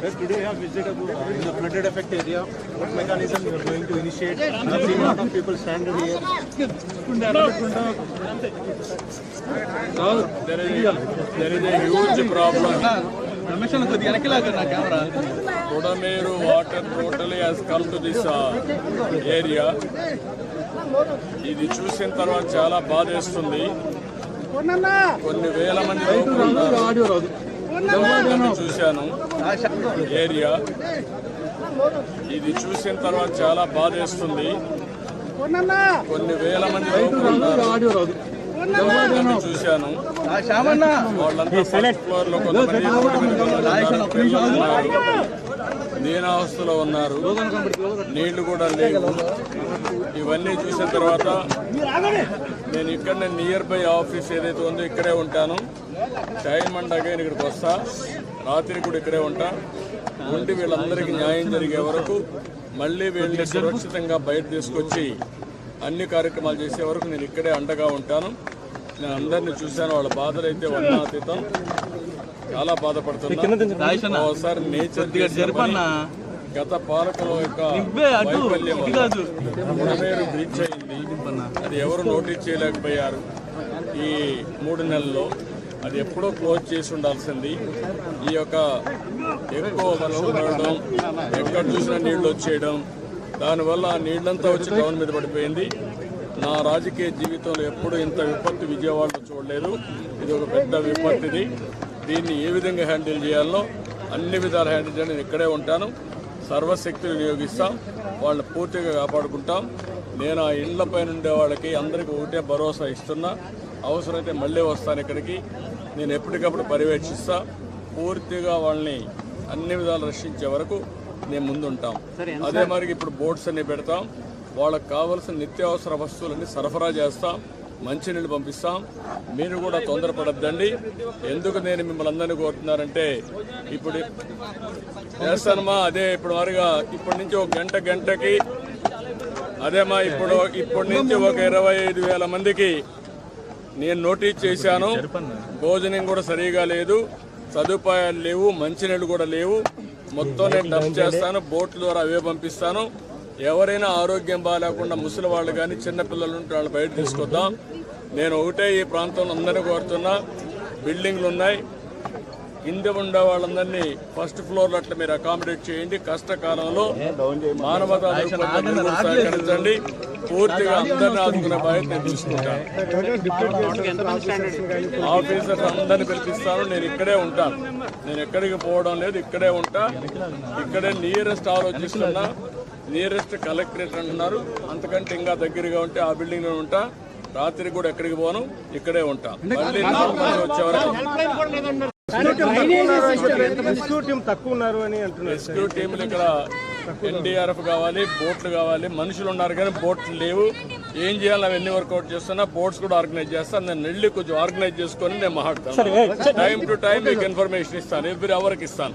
Sir, today I have visited uh, in the flooded effect area. What mechanism you are going to initiate? I have seen a lot of people standing here. there is a, there is a huge problem. Kudameru water totally has come to this uh, area. ఇది చూసిన తర్వాత చాలా బాధేస్తుంది కొన్ని వేల మంది చూశాను. Area. ఇది చూసిన తర్వాత చాలా బాధేస్తుంది. కొన్ని వేల మంది ఉన్నారు. చూశాను. శ్యామన్న వాళ్ళంతా ఫస్ట్ ఫ్లోర్లో ఉన్నారు. ఉన్నారు. నీళ్ళు కూడా లేవు. ఇవన్నీ చూసిన తర్వాత నేను ఇక్కడనే నియర్ బై ఆఫీస్ ఏదైతే ఉందో ఇక్కడే ఉంటాను. టైం అండ్ అగైన్ ఇక్కడికి వస్తా. రాత్రి కూడా ఇక్కడే ఉంటా. ఉండి వీళ్ళందరికీ న్యాయం జరిగే వరకు మళ్ళీ వీళ్ళని సురక్షితంగా బయట తీసుకొచ్చి అన్ని కార్యక్రమాలు చేసే వరకు నేను ఇక్కడే అండగా ఉంటాను. నేను అందరినీ చూశాను. వాళ్ళ బాధలు అయితే వర్ణాతీతం. చాలా బాధపడుతున్నా. ఒకసారి నేచర్ గత పాలకుల యొక్క వైఫల్యం బ్రీచ్ అయింది. అది ఎవరు నోటీస్ చేయలేకపోయారు. ఈ మూడు నెలల్లో అది ఎప్పుడో క్లోజ్ చేసి ఉండాల్సింది. ఈ యొక్క ఎక్కువ వర్షం పడడం ఎక్కడ చూసినా నీళ్ళు వచ్చేయడం దానివల్ల ఆ నీళ్ళంతా వచ్చి టౌన్ మీద పడిపోయింది. నా రాజకీయ జీవితంలో ఎప్పుడు ఇంత విపత్తు విజయవాడలో చూడలేదు. ఇది ఒక పెద్ద విపత్తిది దీన్ని ఏ విధంగా హ్యాండిల్ చేయాలో అన్ని విధాలు హ్యాండిల్ చేయాలి నేను ఇక్కడే ఉంటాను. సర్వశక్తిని వినియోగిస్తాం. వాళ్ళని పూర్తిగా కాపాడుకుంటాం. నేను ఆ ఇండ్ల పైన ఉండే వాళ్ళకి అందరికీ ఒకటే భరోసా ఇస్తున్నా. అవసరమైతే మళ్ళీ వస్తాను ఇక్కడికి. నేను ఎప్పటికప్పుడు పర్యవేక్షిస్తా. పూర్తిగా వాళ్ళని అన్ని విధాలు రక్షించే వరకు నేను ముందుంటాం. అదే మరి ఇప్పుడు బోట్స్ అన్ని పెడతాం. వాళ్ళకి కావలసిన నిత్యావసర వస్తువులన్నీ సరఫరా చేస్తాం. మంచినీళ్ళు పంపిస్తాం. మీరు కూడా తొందరపడద్దండి. ఎందుకు నేను మిమ్మల్ని అందరినీ కోరుతున్నారంటే ఇప్పుడు చేస్తానమ్మా అదే ఇప్పుడు మరిగా ఇప్పటి నుంచి ఒక గంట గంటకి అదేమా ఇప్పుడు ఇప్పటి నుంచి ఒక ఇరవై ఐదు వేల మందికి నేను నోటీస్ చేశాను. భోజనం కూడా సరిగా లేదు. సదుపాయాలు లేవు. మంచినీళ్ళు కూడా లేవు. మొత్తం నేను డబ్ చేస్తాను. బోట్ల ద్వారా అవే పంపిస్తాను. ఎవరైనా ఆరోగ్యం బాగాలేకుండా ముసలి వాళ్ళు కానీ చిన్నపిల్లలు ఉంటే వాళ్ళు బయట తీసుకొద్దాం. నేను ఒకటే ఈ ప్రాంతంలో అందరినీ కోరుతున్నా. బిల్డింగ్లు ఉన్నాయి. కింద ఉండే వాళ్ళందరినీ ఫస్ట్ ఫ్లోర్ అట్లా మీరు అకామిడేట్ చేయండి. కష్టకాలంలో మానవతా సహకరించండి. పూర్తిగా అందరిని ఆదుకునే బాధ్యత నేను తీసుకుంటాను ఆఫీసర్ అందరిని పిలిపిస్తాను. నేను ఇక్కడే ఉంటాను నేను ఎక్కడికి పోవడం లేదు. ఇక్కడే ఉంటా. ఇక్కడే నియరెస్ట్ ఆలోచిస్తున్నా. నియరెస్ట్ కలెక్టరేట్ అంటున్నారు అంతకంటే ఇంకా దగ్గరగా ఉంటే ఆ బిల్డింగ్లో ఉంటా. రాత్రి కూడా ఎక్కడికి పోను? ఇక్కడే ఉంటా. మళ్ళీ నాలుగు మంది వచ్చే వరకు రెస్క్యూ టీం తక్కువ ఉన్నారు అని అంటున్నారు రెస్క్యూ టీంలు ఇక్కడ ఎన్డీఆర్ఎఫ్ కావాలి బోట్లు కావాలి మనుషులు ఉన్నారు కానీ బోట్లు లేవు. ఏం చేయాలి? అవన్నీ వర్కౌట్ చేస్తున్నా. బోట్స్ కూడా ఆర్గనైజ్ చేస్తాను నేను వెళ్ళి కొంచెం ఆర్గనైజ్ చేసుకొని నేను మాట్లాడతాను టైం టు టైం మీకు ఇన్ఫర్మేషన్ ఇస్తాను. ఎవ్రీ అవర్కి ఇస్తాను.